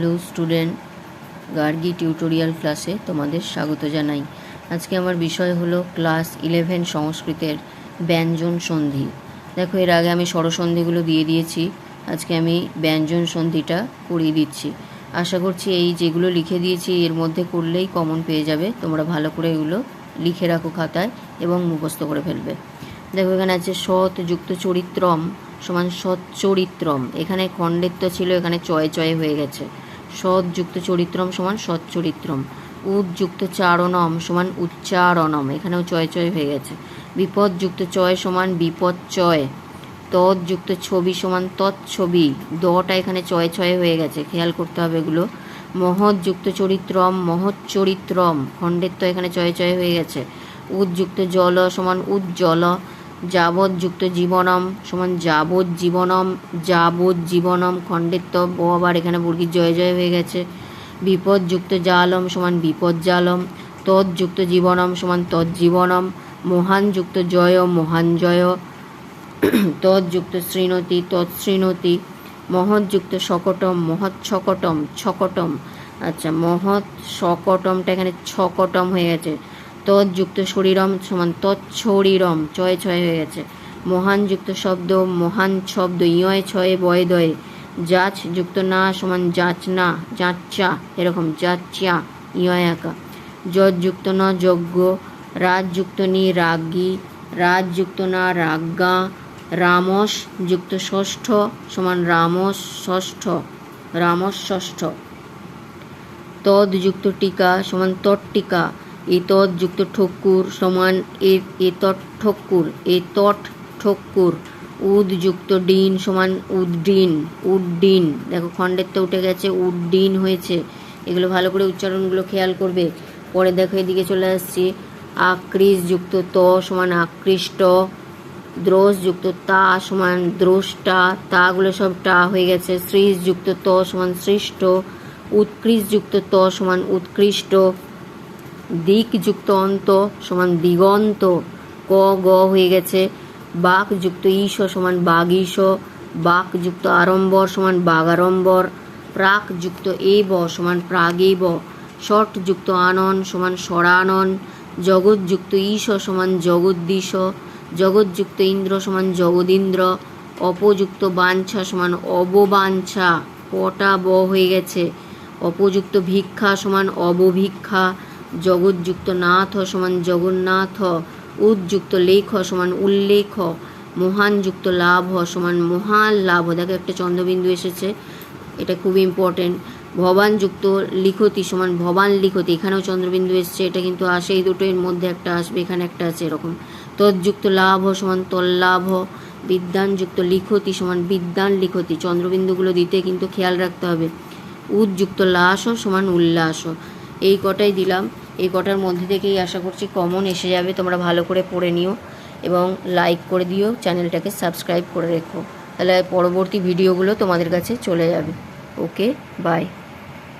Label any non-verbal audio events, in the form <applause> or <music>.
Hello student Gargi tutorial ক্লাসে তোমাদের স্বাগত জানাই। আজকে আমার বিষয় হলো ক্লাস ইলেভেন সংস্কৃতের ব্যঞ্জন সন্ধি। দেখো, এর আগে আমি স্বরসন্ধিগুলো দিয়ে দিয়েছি। আজকে আমি ব্যঞ্জন সন্ধিটা করিয়ে দিচ্ছি। আশা করছি এই যেগুলো লিখে দিয়েছি, এর মধ্যে করলেই কমন পেয়ে যাবে। তোমরা ভালো করে এগুলো লিখে রাখো খাতায় এবং মুখস্থ করে ফেলবে। দেখো, এখানে আছে সৎ যুক্ত চরিত্রম সমান সৎ চরিত্রম। এখানে খণ্ডেত্ব ছিল, এখানে চয়ে চয়ে হয়ে গেছে। সৎ যুক্ত চরিত্রম সমান সৎ চরিত্রম উদ্যুক্ত চারণম সমান উচ্চারণম। এখানেও চয় চয় হয়ে গেছে। বিপদযুক্ত চয় সমান বিপদ চয় তৎযুক্ত ছবি সমান তৎছবি। দটা এখানে চয় ছয় হয়ে গেছে। খেয়াল করতে হবে এগুলো। মহৎযুক্ত চরিত্রম মহৎ চরিত্রম খণ্ডের তো এখানে চয় চয় হয়ে গেছে। উদযুক্ত জল সমান উজ্জ্বল। যাবজ্যুক্ত জীবনম সমান যাবৎ জীবনম যাবৎ জীবনম খণ্ডের তো আবার এখানে বর্গীর জয় জয় হয়ে গেছে। বিপদযুক্ত জালম সমান বিপদ জালম তৎযুক্ত জীবনম সমান তজ্জীবনম মহানযুক্ত জয় মহান জয় <clears throat> তৎযুক্ত শ্রীণতি তৎশ্রীণতি মহৎযুক্ত সকটম, মহৎ ছকটম ছকটম। আচ্ছা মহৎ সকটমটা এখানে ছকটম হয়ে গেছে। তৎযুক্ত শরীরম সমান তৎশরীরম চয় ছয় হয়ে গেছে। মহান যুক্ত শব্দ, মহান শব্দ, ইয়, ছয়ে, বয়, দয়ে। যাচ যুক্ত না সমান যাচ না, যাচ্চা, এরকম যাচ্চা, ইয়, একা। যুক্ত ন যজ্ঞ রাজযুক্ত নি রাজ্ঞী রাজযুক্ত না রাজ্ঞা রামস যুক্ত ষষ্ঠ সমান রামস ষষ্ঠ রামস ষষ্ঠ। তদ্যুক্ত টিকা সমান তট্টিকা এতৎ যুক্ত ঠক্কুর সমান এতট ঠক্কুর এতট ঠক্কুর। উদযুক্ত ডিন সমান উদ্ডিন উড্ডিন দেখো খণ্ডের তো উঠে গেছে উড্ডিন হয়েছে। এগুলো ভালো করে উচ্চারণগুলো খেয়াল করবে। পরে দেখো এদিকে চলে আসছি। আকৃষ যুক্ত ত সমান আকৃষ্ট, দ্রোষ যুক্ত তা সমান দ্রষ্টা। তাগুলো সব টা হয়ে গেছে। শ্রীষ যুক্ত ত সমান সৃষ্ট, উৎকৃষ্ট যুক্ত ত সমান উৎকৃষ্ট। দিকযুক্ত অন্ত সমান দিগন্ত, ক, গ হয়ে গেছে। বাক যুক্ত ঈশ সমান বাঘ বাক যুক্ত আড়ম্বর সমান বাগাড়ম্বর প্রাক যুক্ত এব সমান প্রাগ প্রাগেব ষট যুক্ত আনন সমান সরানন জগৎযুক্ত ঈশ সমান জগদ্দীশ, জগৎযুক্ত ইন্দ্র সমান জগদীন্দ্র, অপযুক্ত বাঞ্ছা সমান অববাঞ্ছা, পটা ব হয়ে গেছে। অপযুক্ত ভিক্ষা সমান অবভিক্ষা জগৎযুক্ত নাথ সমান জগন্নাথ উদ্যুক্ত লেখ সমান উল্লেখ, মহান যুক্ত লাভ সমান মহান লাভ। দেখো একটা চন্দ্রবিন্দু এসেছে, এটা খুব ইম্পর্টেন্ট ভবানযুক্ত লিখতি সমান ভবান লিখতি, এখানেও চন্দ্রবিন্দু এসছে, এটা কিন্তু আসে এই দুটো এর মধ্যে একটা আসবে, এখানে একটা আছে এরকম। তৎযুক্ত লাভ সমান তল্লাভ বিদ্যানযুক্ত লিখতি সমান বিদ্যান লিখতি, চন্দ্রবিন্দুগুলো দিতে কিন্তু খেয়াল রাখতে হবে। উদযুক্ত লাস সমান উল্লাস এই কটাই দিলাম। এই কটার মধ্যে থেকেই আশা করছি কমন এসে যাবে। তোমরা ভালো করে পড়ে নিও এবং লাইক করে দিও। চ্যানেলটাকে সাবস্ক্রাইব করে রেখো। তাহলে পরবর্তী ভিডিওগুলো তোমাদের কাছে চলে যাবে। Okay bye